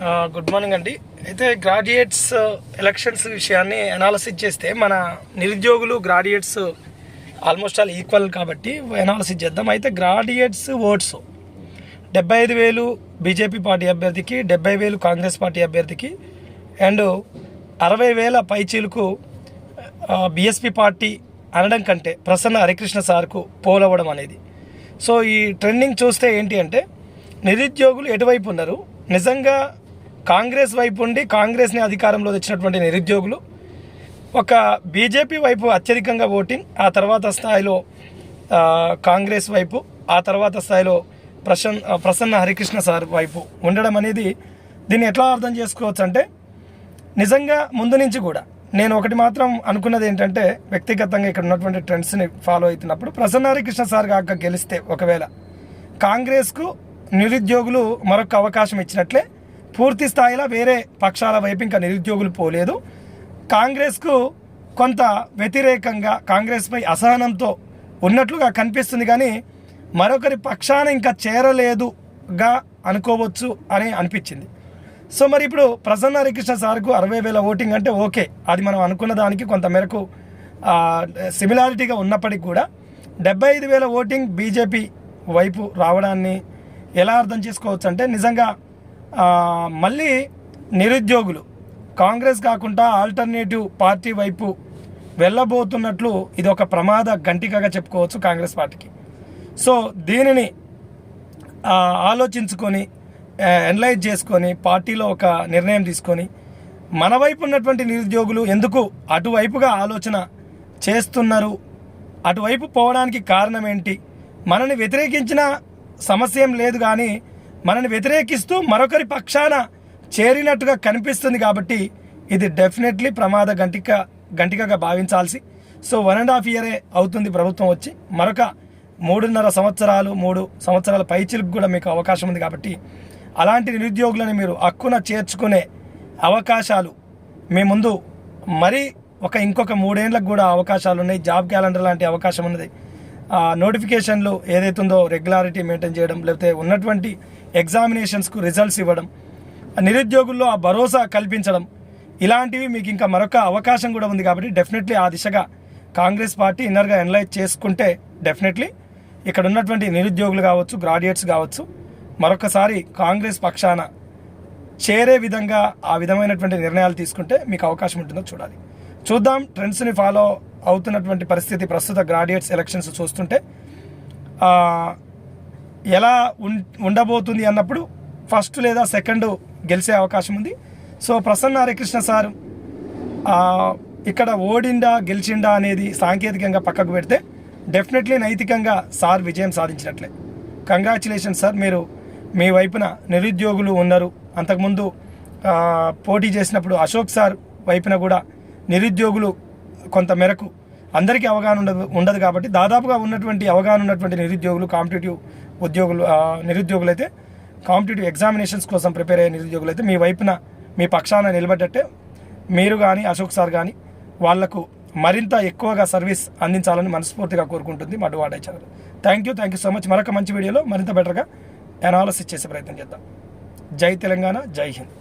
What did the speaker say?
Good morning అండి. అయితే graduates elections విషయాన్ని అనాలసిస్ చేస్తే మన నిరుద్యోగులు గ్రాడ్యుయేట్స్ ఆల్మోస్ట్ ఆల్ ఈక్వల్ కాబట్టి అనాలసిస్ చేద్దాం. అయితే గ్రాడ్యుయేట్స్ ఓట్స్ డెబ్బై ఐదు వేలు బీజేపీ పార్టీ అభ్యర్థికి డెబ్బై వేలు కాంగ్రెస్ పార్టీ అభ్యర్థికి అండ్ అరవై వేల పైచీలకు బీఎస్పీ పార్టీ అనడం కంటే ప్రసన్న హరికృష్ణ సార్కు పోలవ్వడం అనేది. సో ఈ ట్రెండింగ్ చూస్తే ఏంటి అంటే నిరుద్యోగులు ఎటువైపు ఉన్నారు? నిజంగా కాంగ్రెస్ వైపు ఉండి కాంగ్రెస్ని అధికారంలో తెచ్చినటువంటి నిరుద్యోగులు ఒక బీజేపీ వైపు అత్యధికంగా ఓటింగ్ ఆ తర్వాత స్థాయిలో కాంగ్రెస్ వైపు ఆ తర్వాత స్థాయిలో ప్రసన్ ప్రసన్న హరికృష్ణ సార్ వైపు ఉండడం అనేది దీన్ని ఎట్లా అర్థం చేసుకోవచ్చు అంటే నిజంగా ముందు నుంచి కూడా నేను ఒకటి మాత్రం అనుకున్నది ఏంటంటే వ్యక్తిగతంగా ఇక్కడ ఉన్నటువంటి ట్రెండ్స్ని ఫాలో అవుతున్నప్పుడు ప్రసన్న హరికృష్ణ సార్ కాక గెలిస్తే ఒకవేళ కాంగ్రెస్కు నిరుద్యోగులు మరొక అవకాశం ఇచ్చినట్లే పూర్తి స్థాయిలో వేరే పక్షాల వైపు ఇంకా నిరుద్యోగులు పోలేదు. కాంగ్రెస్కు కొంత వ్యతిరేకంగా కాంగ్రెస్పై అసహనంతో ఉన్నట్లుగా కనిపిస్తుంది కానీ మరొకరి పక్షాన ఇంకా చేరలేదుగా అనుకోవచ్చు అని అనిపించింది. సో మరి ఇప్పుడు ప్రసన్న హరికృష్ణ సార్కు అరవై వేల ఓటింగ్ అంటే ఓకే. అది మనం అనుకున్న దానికి కొంత మేరకు సిమిలారిటీగా ఉన్నప్పటికీ కూడా డెబ్బై ఐదు వేల ఓటింగ్ బీజేపీ వైపు రావడాన్ని ఎలా అర్థం చేసుకోవచ్చు అంటే నిజంగా మళ్ళీ నిరుద్యోగులు. కాంగ్రెస్ కాకుండా ఆల్టర్నేటివ్ పార్టీ వైపు వెళ్ళబోతున్నట్లు ఇది ఒక ప్రమాద గంటికగా చెప్పుకోవచ్చు కాంగ్రెస్ పార్టీకి. సో దీనిని ఆలోచించుకొని ఎనలైజ్ చేసుకొని పార్టీలో ఒక నిర్ణయం తీసుకొని మన వైపు ఉన్నటువంటి నిరుద్యోగులు ఎందుకు అటువైపుగా ఆలోచన చేస్తున్నారు? అటువైపు పోవడానికి కారణం ఏంటి? మనని వ్యతిరేకించిన సమస్య ఏం లేదు కానీ మనని వ్యతిరేకిస్తూ మరొకరి పక్షాన చేరినట్టుగా కనిపిస్తుంది కాబట్టి ఇది డెఫినెట్లీ ప్రమాద గంటిక గంటికగా భావించాల్సి సో వన్ అండ్ హాఫ్ ఇయరే అవుతుంది ప్రభుత్వం వచ్చి. మరొక మూడున్నర సంవత్సరాలు మూడు సంవత్సరాల పైచిలకు కూడా మీకు అవకాశం ఉంది కాబట్టి అలాంటి నిరుద్యోగులను మీరు హక్కున చేర్చుకునే అవకాశాలు మీ ముందు మరీ ఒక ఇంకొక మూడేళ్ళకు కూడా అవకాశాలు ఉన్నాయి. జాబ్ క్యాలెండర్ లాంటి అవకాశం ఉన్నది. ఆ నోటిఫికేషన్లు ఏదైతుందో రెగ్యులారిటీ మెయింటైన్ చేయడం లేకపోతే ఉన్నటువంటి ఎగ్జామినేషన్స్కు రిజల్ట్స్ ఇవ్వడం నిరుద్యోగుల్లో ఆ భరోసా కల్పించడం ఇలాంటివి మీకు ఇంకా మరొక అవకాశం కూడా ఉంది కాబట్టి డెఫినెట్లీ ఆ దిశగా కాంగ్రెస్ పార్టీ ఇన్నర్గా ఎనలైజ్ చేసుకుంటే డెఫినెట్లీ ఇక్కడ ఉన్నటువంటి నిరుద్యోగులు కావచ్చు గ్రాడ్యుయేట్స్ కావచ్చు మరొకసారి కాంగ్రెస్ పక్షాన చేరే విధంగా ఆ విధమైనటువంటి నిర్ణయాలు తీసుకుంటే మీకు అవకాశం ఉంటుందో చూడాలి. చూద్దాం ట్రెండ్స్ని ఫాలో అవుతున్నటువంటి పరిస్థితి ప్రస్తుత గ్రాడ్యుయేట్స్ ఎలక్షన్స్ చూస్తుంటే ఎలా ఉం ఉండబోతుంది అన్నప్పుడు ఫస్ట్ లేదా సెకండ్ గెలిచే అవకాశం ఉంది. సో ప్రసన్న హరికృష్ణ సార్ ఇక్కడ ఓడిండా గెలిచిండా అనేది సాంకేతికంగా పక్కకు పెడితే డెఫినెట్లీ నైతికంగా సార్ విజయం సాధించినట్లే. కంగ్రాచులేషన్ సార్ మీరు మీ వైపున నిరుద్యోగులు ఉన్నారు. అంతకుముందు పోటీ చేసినప్పుడు అశోక్ సార్ వైపున కూడా నిరుద్యోగులు కొంత మేరకు అందరికీ అవగాహన ఉండదు ఉండదు కాబట్టి దాదాపుగా ఉన్నటువంటి అవగాహన ఉన్నటువంటి నిరుద్యోగులు కాంపిటేటివ్ ఉద్యోగులు నిరుద్యోగులు అయితే కాంపిటేటివ్ ఎగ్జామినేషన్స్ కోసం ప్రిపేర్ అయ్యే నిరుద్యోగులు అయితే మీ వైపున మీ పక్షాన నిలబడ్డట్టే మీరు కానీ అశోక్ సార్ కానీ వాళ్ళకు మరింత ఎక్కువగా సర్వీస్ అందించాలని మనస్ఫూర్తిగా కోరుకుంటుంది మా డువాడై channel. Thank you thank you so much మరొక మంచి వీడియోలో మరింత బెటర్గా అనాలసిస్ చేసే ప్రయత్నం చేద్దాం. జై తెలంగాణ జై హింద్.